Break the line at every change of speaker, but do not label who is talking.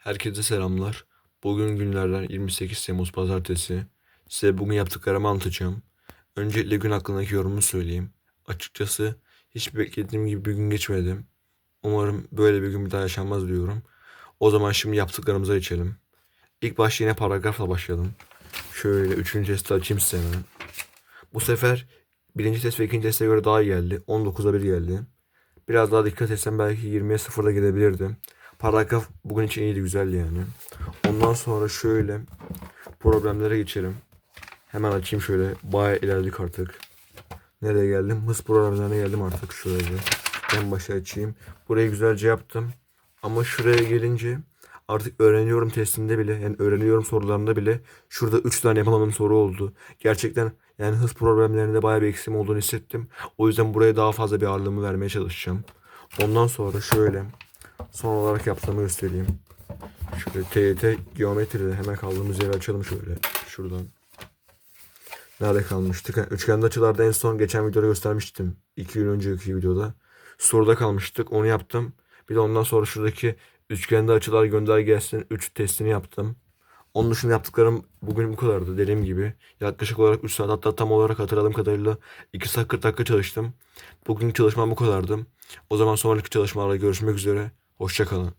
Herkese selamlar. Bugün günlerden 28 Temmuz Pazartesi. Size bugün yaptıklarımı anlatacağım. Öncelikle gün hakkındaki yorumumu söyleyeyim. Açıkçası hiç beklediğim gibi bir gün geçmedi. Umarım böyle bir gün bir daha yaşanmaz diyorum. O zaman şimdi yaptıklarımıza geçelim. İlk başta yine paragrafla başlayalım. Şöyle üçüncü testi açayım size hemen. Bu sefer birinci test ve ikinci teste göre daha iyi geldi. 19'a 1 geldi. Biraz daha dikkat etsem belki 20'ye 0'da gidebilirdi. Paragraf bugün için iyiydi güzeldi yani. Ondan sonra şöyle problemlere geçelim. Hemen açayım şöyle. Bayağı ilerledik artık. Nereye geldim? Hız problemlerine geldim artık şöyle. En başa açayım. Burayı güzelce yaptım. Ama şuraya gelince artık öğreniyorum testinde bile yani öğreniyorum sorularında bile şurada 3 tane yapamadığım soru oldu. Gerçekten yani hız problemlerinde bayağı bir eksim olduğunu hissettim. O yüzden buraya daha fazla bir ağırlığımı vermeye çalışacağım. Ondan sonra şöyle son olarak yaptığımı göstereyim. Şöyle TYT geometride hemen kaldığımız yeri açalım şöyle. Şuradan. Nerede kalmıştık? Üçgende açılarda en son geçen videoda göstermiştim. 2 gün önceki videoda. Soruda kalmıştık. Onu yaptım. Bir de ondan sonra şuradaki üçgende açılar gönder 3 testini yaptım. Onun dışında yaptıklarım bugün bu kadardı dediğim gibi. Yaklaşık olarak 3 saat hatta tam olarak hatırladığım kadarıyla 2 saat 40 dakika çalıştım. Bugünkü çalışmam bu kadardı. O zaman sonraki çalışmalarda görüşmek üzere. Hoşçakalın.